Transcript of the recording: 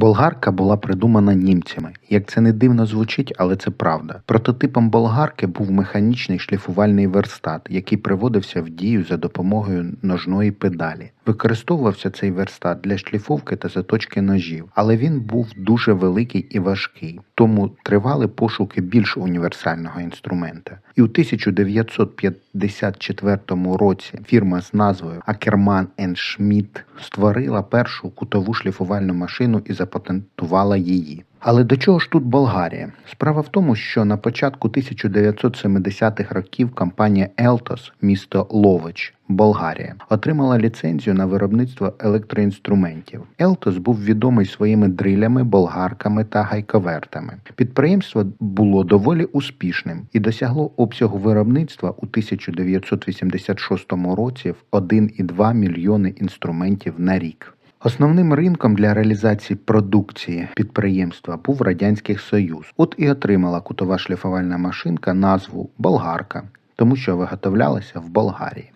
Болгарка була придумана німцями. Як це не дивно звучить, але це правда. Прототипом болгарки був механічний шліфувальний верстат, який приводився в дію за допомогою ножної педалі. Використовувався цей верстат для шліфовки та заточки ножів, але він був дуже великий і важкий, тому тривали пошуки більш універсального інструмента. І у 1954 році фірма з назвою Ackermann Schmidt створила першу кутову шліфувальну машину і запатентувала її. Але до чого ж тут Болгарія? Справа в тому, що на початку 1970-х років компанія Елтос, місто Лович, Болгарія, отримала ліцензію на виробництво електроінструментів. Елтос був відомий своїми дрилями, болгарками та гайковертами. Підприємство було доволі успішним і досягло обсягу виробництва у 1986 році в 1,2 мільйони інструментів на рік. Основним ринком для реалізації продукції підприємства був Радянський Союз. От і отримала кутова шліфувальна машинка назву Болгарка, тому що виготовлялася в Болгарії.